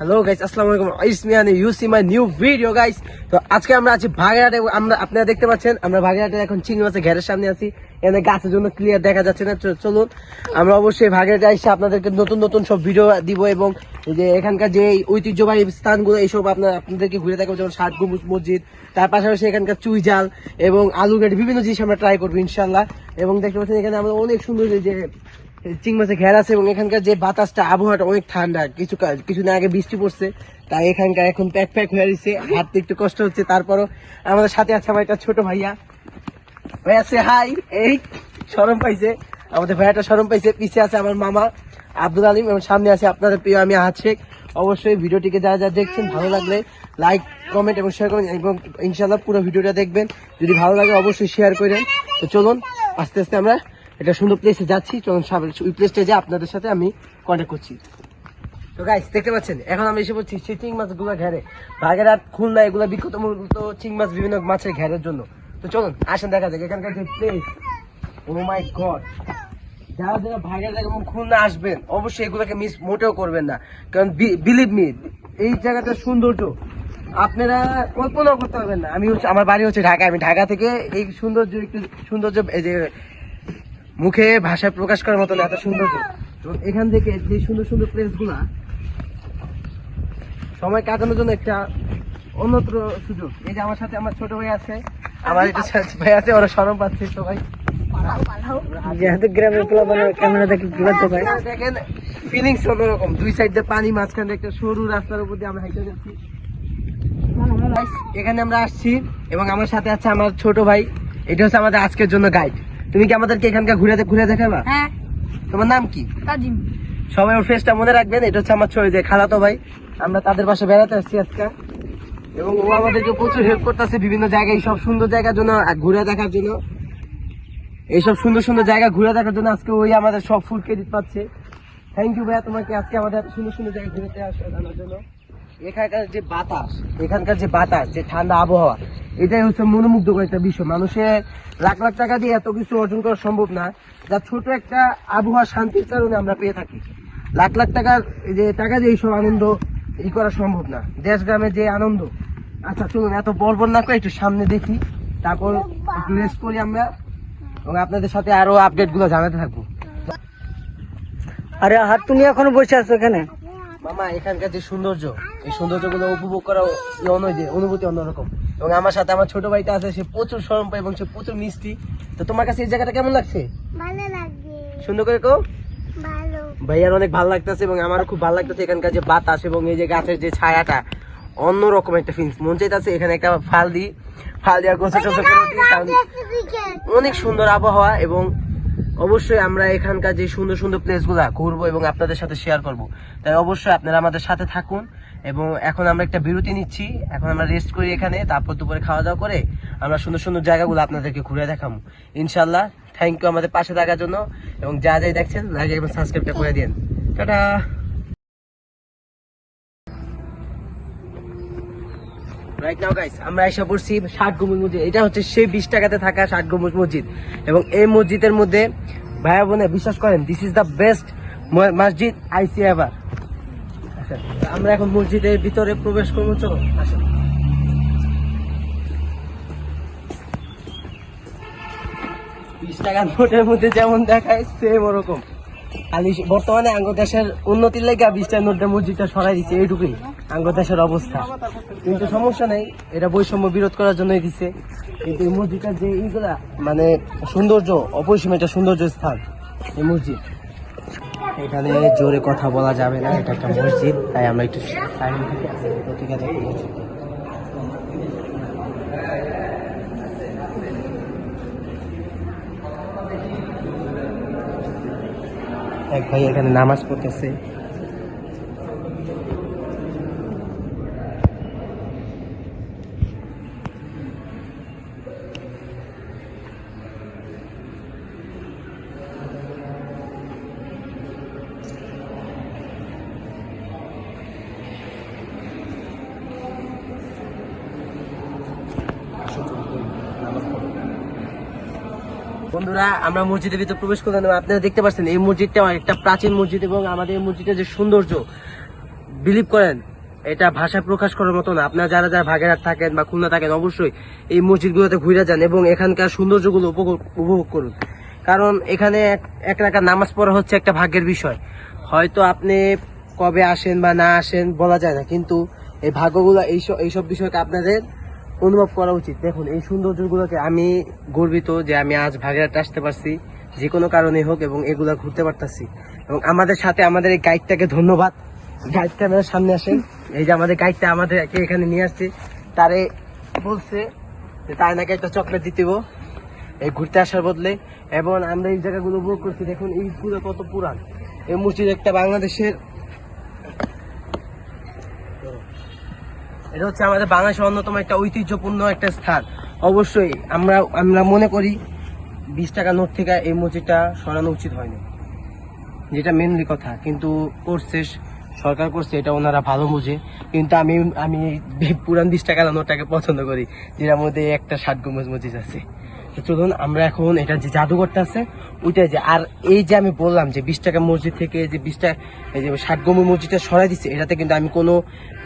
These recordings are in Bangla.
হ্যালো গাইস আসসালামু আলাইকুম it's me you see my new video guys তো আজকে আমরা আছি ভাগেরহাটে আমরা আপনারা দেখতে পাচ্ছেন, আমরা ভাগেরহাটে এখন চিংড়ি মাছের ঘেরের সামনে আছি। এখানে গাছের জন্য ক্লিয়ার দেখা যাচ্ছে না। চলুন, আমরা অবশ্যই ভাগেরহাটে এসে আপনাদেরকে নতুন নতুন সব ভিডিও দিব এবং যে এখানকার যে ঐতিহ্যবাহী স্থানগুলো, এইসব আপনার আপনাদেরকে ঘুরে দেখাবো, যেমন ষাট গম্বুজ মসজিদ, তার পাশাপাশি এখানকার চুই জাল এবং আলু গেট বিভিন্ন জিনিস আমরা ট্রাই করব ইনশাল্লাহ এবং দেখতে পাচ্ছেন, এখানে আমরা অনেক সুন্দর যে চিং মাছের ঘের আছে এবং এখানকার যে বাতাসটা, আবহাওয়াটা অনেক ঠান্ডা। কিছু কিছুদিন আগে বৃষ্টি পড়ছে, তাই এখানকার এখন প্যাক প্যাক হয়ে রয়েছে। হাঁটতে একটু কষ্ট হচ্ছে। তারপরও আমাদের সাথে আছে আমার একটা ছোট ভাইয়া। ভাইয়া সে হাই এই সরম পাইছে। আমাদের ভাইয়াটা সরম পাইছে। পিছে আছে আমার মামা আব্দুল আলিম এবং সামনে আছে আপনাদের প্রিয় আমি আহাত শেখ। অবশ্যই ভিডিওটিকে যারা যারা দেখছেন, ভালো লাগলে লাইক কমেন্ট এবং শেয়ার করুন এবং ইনশাল্লাহ পুরো ভিডিওটা দেখবেন। যদি ভালো লাগে অবশ্যই শেয়ার করেন। তো চলুন, আস্তে আস্তে আমরা এটা সুন্দর প্লেসে যাচ্ছি। চলুন ওই প্লেসটা যে আপনাদের সাথে আমি কন্ট্যাক্ট করছি। তো গাইস দেখতে পাচ্ছেন? এখন আমি এসে পড়ছি সেই চিং মাছগুলো ঘেরে বাগেরহাট, খুলনা, এগুলো বিখ্যাত মূলত চিং মাছ বিভিন্ন মাছের ঘেরের জন্য। তো চলুন, আসেন দেখা যাক। এখানকার যে প্লেস ও মাই গড যারা যারা জায়গা এবং খুলনা আসবেন, অবশ্যই এগুলোকে মিস মোটেও করবেন না। কারণ বিলিভ মি এই জায়গাটার সৌন্দর্য আপনারা কল্পনাও করতে পারবেন না। আমি হচ্ছে, আমার বাড়ি হচ্ছে ঢাকা আমি ঢাকা থেকে এই সৌন্দর্য একটু, সৌন্দর্য মুখে ভাষায় প্রকাশ করার মতো এত সুন্দর এখান থেকে যে সুন্দর সুন্দর প্লেসগুলা সময় কাটানোর জন্য একটা অন্যত্র সুযোগ। এই যে আমার সাথে আমার ছোট ভাই আছে আমার একটা ভাই আছে ওরা সরম পাচ্ছে সবাই। যেহেতু গ্রামের পোলা ক্যামেরা দেখে কি করতে পারে? দেখেন ফিলিংস অন্যরকম দুই সাইড দিয়ে পানি মাঝখানে একটা সরু রাস্তার উপর দিয়ে আমরা হাইটে যাচ্ছি। এখানে আমরা আসছি এবং আমার সাথে আছে আমার ছোট ভাই। এটা হচ্ছে আমাদের আজকের জন্য গাইড তুমি কি আমাদেরকে এখানকার ঘুরে ঘুরে দেখাবা? হ্যাঁ। তোমার নাম কি? কাজিম সবাই ওর ফেসটা মনে রাখবেন এটা হচ্ছে আমার ছোট যে খালাতো ভাই। আমরা তাদের পাশে বেড়াতে আসছি আজকে। এবং ও আমাদেরকে প্রচুর হেল্প করতেছে বিভিন্ন জায়গায় সব সুন্দর জায়গার জন্য ঘুরে দেখার জন্য। এইসব সুন্দর সুন্দর জায়গা ঘুরে দেখার জন্য আজকে ওই আমাদের সব ফুল ক্রেডিট পাচ্ছে। থ্যাংক ইউ ভাইয়া তোমাকে আজকে আমাদের সুন্দর সুন্দর জায়গায় ঘুরতে আসার জন্য। এখানকার যে বাতাস, এখানকার যে বাতাস, যে ঠান্ডা আবহাওয়া, এটাই হচ্ছে মনোমুগ্ধকর একটা বিষয়। মানুষের লাখ লাখ টাকা দিয়ে এত কিছু অর্জন করা সম্ভব না। যা ছোট একটা আবহাওয়া শান্তির কারণে আমরা পেয়ে থাকি। লাখ লাখ টাকার যে টাকা দিয়ে এইসব আনন্দ ই করা সম্ভব না। দেশ গ্রামের যে আনন্দ। আচ্ছা চলুন, এত বলবল না করে একটু সামনে দেখি। তারপর একটু রেস্ট করি আমরা। এবং আপনাদের সাথে আরও আপডেটগুলো জানাতে থাকব। আরে, হাত তুমি এখনও বসে আছো এখানে? মামা এখানকার যে সৌন্দর্য এই সৌন্দর্যগুলো উপভোগ করা অনুভূতি অন্যরকম। এবং আমার সাথে আমার ছোট ভাইটা আছে সে প্রচুর সরম পায় এবং সে প্রচুর মিষ্টি। তো তোমার কাছে এই জায়গাটা কেমন লাগছে? সুন্দর করে কো ভাইয়ার অনেক ভালো লাগতেছে এবং আমারও খুব ভালো লাগতেছে এখানকার যে বাতাস এবং এই যে গাছের যে ছায়াটা। অন্যরকম একটা ফিলিংস মন চাইতেছে এখানে একটা ফাল দিই ফাল দেওয়ার গোছা টোসা করে অনেক সুন্দর আবহাওয়া এবং অবশ্যই আমরা এখানকার যে সুন্দর সুন্দর প্লেসগুলো ঘুরবো এবং আপনাদের সাথে শেয়ার করব। তাই অবশ্যই আপনারা আমাদের সাথে থাকুন এবং এখন আমরা একটা বিরতি নিচ্ছি। এখন আমরা রেস্ট করি এখানে, তারপর দুপুরে খাওয়া দাওয়া করে আমরা সুন্দর সুন্দর জায়গাগুলো আপনাদেরকে ঘুরে দেখাবো। ইনশাল্লাহ থ্যাংক ইউ আমাদের পাশে থাকার জন্য এবং যা যাই দেখছেন লাইক এবং সাবস্ক্রাইবটা করে দিন টাটা! আমরা ষাট এটা হচ্ছে সেই বিশ টাকাতে থাকা ষাট মসজিদ। এবং এই মসজিদের মধ্যে বিশ্বাস করেন দিস দ্য বেস্ট মসজিদ এভার আমরা এখন মসজিদের ভিতরে প্রবেশ বিশ টাকার নোটের মধ্যে যেমন সেম ওরকম। বর্তমানে আঙ্গ দেশের উন্নতির লেগে বিশ টাকার নোটটা মসজিদটা সরাই দিচ্ছে এইটুকুই। আঙ্গ দেশের অবস্থা। কিন্তু সমস্যা নেই, এটা বৈষম্য বিরোধ করার জন্যই দিছে। কিন্তু এই মসজিদটার যে এইগুলা মানে সৌন্দর্য, অপরিসীম একটা সৌন্দর্য স্থান, এই মসজিদ। এখানে জোরে কথা বলা যাবে না, এটা একটা মসজিদ, তাই আমরা একটু এক ভাই এখানে নামাজ পড়তেছে। বন্ধুরা, আমরা মসজিদের ভিতরে প্রবেশ করলাম। আপনারা দেখতে পাচ্ছেন, এই মসজিদটা একটা প্রাচীন মসজিদ এবং আমাদের এই মসজিদের যে সৌন্দর্য বিলিভ করেন, এটা ভাষায় প্রকাশ করার মতো না। আপনারা যারা যারা ভাগেরহাট থাকেন বা খুলনা থাকেন, অবশ্যই এই মসজিদগুলোতে ঘুরে যান এবং এখানকার সৌন্দর্যগুলো উপভোগ করুন। কারণ এখানে এক রাখা নামাজ পড়া হচ্ছে একটা ভাগ্যের বিষয়। হয়তো আপনি কবে আসেন বা না আসেন বলা যায় না, কিন্তু এই ভাগ্যগুলো, এইসব এইসব বিষয়কে আপনাদের অনুভব করা উচিত। দেখুন এই সৌন্দর্যগুলোকে আমি গর্বিত যে আমি আজ ভাগেরহাট আসতে পারছি যে কোনো কারণে হোক এবং এগুলা ঘুরতে পারতাছি। এবং আমাদের সাথে আমাদের এই গাইডটাকে ধন্যবাদ। গাইড ক্যামেরার সামনে আসেন। এই যে আমাদের গাইডটা আমাদেরকে এখানে নিয়ে আসছে। তারে বলছে যে তাই নাকি একটা চকলেট দিতে হইবো, এই ঘুরতে আসার বদলে। এবং আমরা এই জায়গাগুলো উপভোগ করছি। দেখুন এই পুরো কত পুরান। এই মসজিদ একটা বাংলাদেশের এটা হচ্ছে আমাদের বাংলাদেশের অন্যতম একটা ঐতিহ্যপূর্ণ একটা স্থান। অবশ্যই আমরা আমরা মনে করি বিশ টাকা নোট থেকে এই মসজিদটা সরানো উচিত হয়নি। যেটা মেনলি কথা, কিন্তু করছে, সরকার করছে, এটা ওনারা ভালো বুঝে। কিন্তু আমি আমি পুরান বিশ টাকা নোটটাকে পছন্দ করি, যেটার মধ্যে একটা ষাট গম্বুজ মসজিদ আছে। তো চলুন, আমরা এখন এটা যে জাদুঘরটা আছে ওইটাই যে আর এই যে আমি বললাম যে বিশ টাকা মসজিদ থেকে যে বিশ টাকা এই যে ষাট গম্বুজ মসজিদটা সরাই দিচ্ছে এটাতে কিন্তু আমি কোনো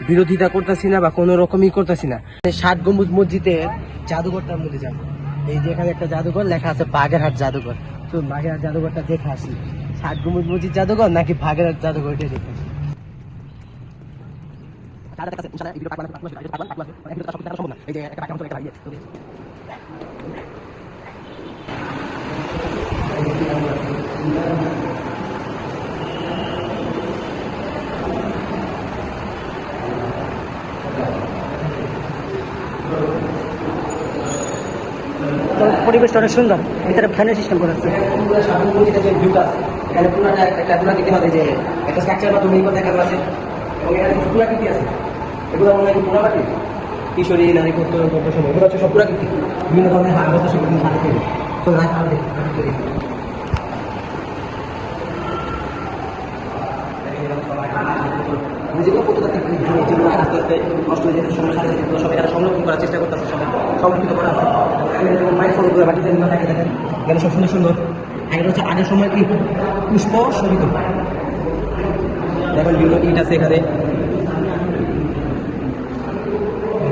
বিরোধিতা করতেছি না বা কোনো রকমই করতেছি না। ষাট গম্বুজ মসজিদের জাদুঘরটার মধ্যে যাব। এই যে এখানে একটা জাদুঘর, লেখা আছে বাগেরহাট জাদুঘর। তো বাগেরহাট জাদুঘরটা দেখে আসি। ষাট গম্বুজ মসজিদ জাদুঘর নাকি বাগেরহাট জাদুঘর এটা দেখে আসি। এই যে একটা পরিবেশটা অনেক সুন্দর ভিতরে ফ্যানের সিস্টেম করা আছে পুরো এখানে একটা পুরাকৃতি হবে যে একটা দেখানো আছে এবং এখানে কিছু পুরাকৃতি আছে এগুলো মনে হয় কিশোরী নারী কত সময় এগুলো হচ্ছে সব পুরাকৃতি বিভিন্ন ধরনের হাত বস্তা দেখি তৈরি যেগুলো আস্তে আস্তে নষ্ট হয়ে যেতে সময় সাথে সাথে সব এখানে সংরক্ষণ করার চেষ্টা করতেছে, সবাই সংরক্ষিত করা আছে। এখানে মাইক করে বা ডিজাইনগুলো থাকে এখানে সব সুন্দর সুন্দর। এখানে হচ্ছে আগের সময় কি পুষ্প শোভিত। দেখেন বিভিন্ন ইট আছে এখানে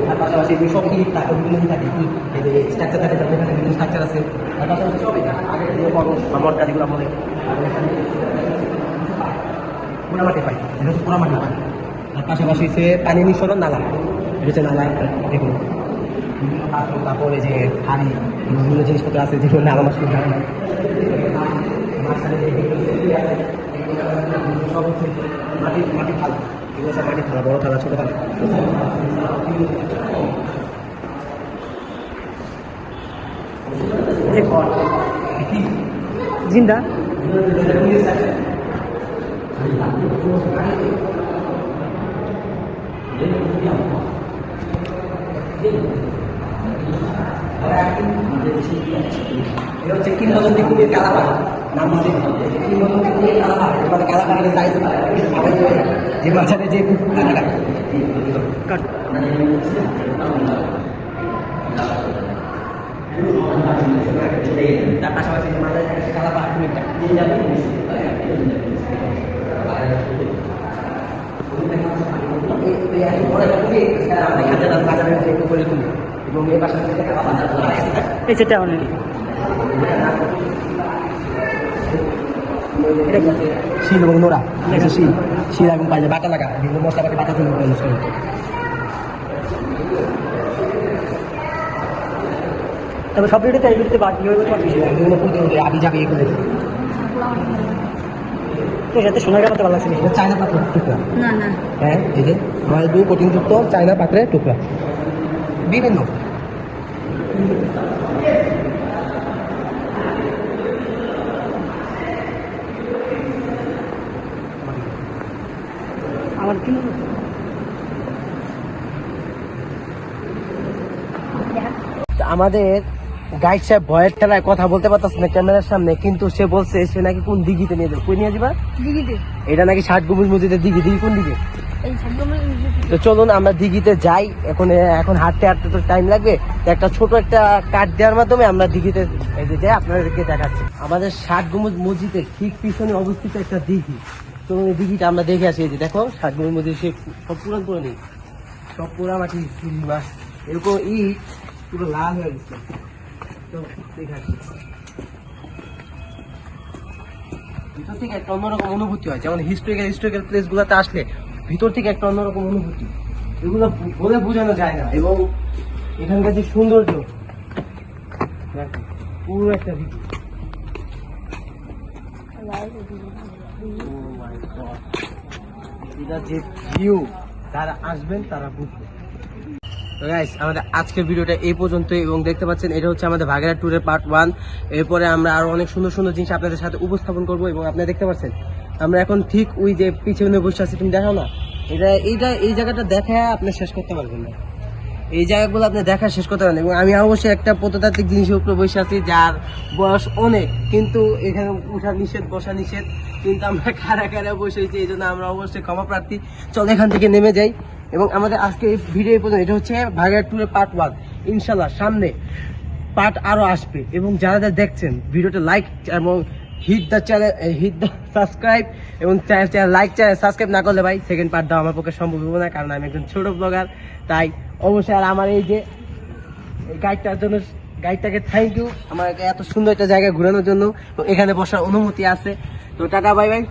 তার পাশাপাশি যে সব ইট থাকে বিভিন্ন থাকে ইট, যে স্ট্রাকচার থাকে তাদের এখানে বিভিন্ন স্ট্রাকচার আছে। তার পাশাপাশি সব আগের যে যেগুলো বলে আর এখানে পোড়ামাটি পাই এটা হচ্ছে পোড়ামাটি পাই তার পাশাপাশি সে পানি নিঃসরণ নালা এটা হচ্ছে নালা পাত্র তারপরে যে হাড়ি বিভিন্ন জিনিসপত্র আছে যেগুলো নালা মাছ কিনতে না সব হচ্ছে মাটি মাটি থালা এগুলো সব মাটি থালা বড় থালা ছোট থালা জিন্দা? এটা হচ্ছে কিংবদন্তি কুমির কালাপাড় নাম হচ্ছে কিংবদন্তি কুমির কালাপাড় মানে কালাপাড়ের সাইজ আবার যে যে মাঝখানে যে কাটাটা কাট তার পাশাপাশি যে মাঝে থাকে কালাপাড় কুমিরটা এই- শিল এবং নোড়া শিল শিল এবং পাশে বাটা লাগা বিভিন্ন মশলা পাতি বাটার জন্য ইউজ করে। তবে সব ভিডিওতে এই ভিডিওতে বাদ প্রতিরোধে আবি যাবি এগুলো তো সাথে সোনার কাটাতে ভালো লাগছে এটা চায়না পাত্রের টুকরা। না না। হ্যাঁ এই যে ময়দু প্রোটিনযুক্ত চায়না পাত্রের টুকরা। বিভিন্ন। আমার কি আমাদের গাইড সাহেব ভয়ের ঠেলায় কথা বলতে পারতেছে না ক্যামেরার সামনে কিন্তু সে বলছে সে নাকি কোন দিঘিতে নিয়ে যাবে। কই নিয়ে যাবা? দিদিতে এটা নাকি ষাট গম্বুজ মসজিদের দিঘি। দিঘি কোন দিকে তো চলুন আমরা দিঘিতে যাই। এখন এখন হাঁটতে হাঁটতে তো টাইম লাগবে। একটা ছোট একটা কাঠ দেওয়ার মাধ্যমে আমরা দিঘিতে এই যে যাই আপনাদেরকে দেখাচ্ছি। আমাদের ষাট গম্বুজ মসজিদের ঠিক পিছনে অবস্থিত একটা দিঘি। তো দিঘিটা আমরা দেখে আসি যে দেখো শাকগুলোর মধ্যে সে সব পুরান পুরানি। সব পোড়া মাটি মাছ, এরকম ইট, পুরো লাল হয়ে গেছে। তো দেখে আসি। ভিতর থেকে একটা অন্যরকম অনুভূতি হয়, যেমন হিস্টোরিক্যাল হিস্টোরিক্যাল প্লেস গুলাতে আসলে ভিতর থেকে একটা অন্যরকম অনুভূতি। এগুলো বলে বোঝানো যায় না। এবং এখানকার যে সৌন্দর্য পুরো একটা God. ভিউ যারা আসবেন, তারা বুঝবেন আমাদের আজকের ভিডিওটা এই এবং দেখতে পাচ্ছেন, এটা হচ্ছে আমাদের ভাগেরা ট্যুরের পার্ট ওয়ান এরপরে আমরা আরও অনেক সুন্দর সুন্দর জিনিস আপনাদের সাথে উপস্থাপন করব, এবং আপনারা দেখতে পাচ্ছেন, আমরা এখন ঠিক ওই যে পিছনে বসে আছি, তুমি দেখো না? এটা, এইটা, এই জায়গাটা দেখা আপনি শেষ করতে পারবেন না। এই জায়গাগুলো আপনি দেখা শেষ করতে পারেন। এবং আমি অবশ্যই একটা প্রত্নতাত্ত্বিক জিনিসের উপরে বসে আছি, যার বয়স অনেক, কিন্তু এখানে উঠা নিষেধ, বসা নিষেধ, কিন্তু আমরা কারা কারা বসেছি এই জন্য আমরা অবশ্যই ক্ষমা প্রার্থী। চল এখান থেকে নেমে যাই। এবং আমাদের আজকে এই ভিডিও পর্যন্ত, এটা হচ্ছে ভাগার ট্যুরের পার্ট ওয়ান ইনশাল্লাহ সামনে পার্ট আরও আসবে। এবং যারা যারা দেখছেন, ভিডিওটা লাইক এবং hit the channel hit the subscribe এবং channel channel like channel subscribe না করলে ভাই সেকেন্ড পার্ট দেওয়া আমার পক্ষে সম্ভব হবে না, কারণ আমি একজন ছোট ব্লগার তাই অবশ্যই আর আমার এই যে, এই গাইডটার জন্য গাইডটাকে থ্যাংক ইউ আমার এত সুন্দর একটা জায়গায় ঘোরানোর জন্য এখানে বসার অনুমতি আছে। তো টাটা বাই বাই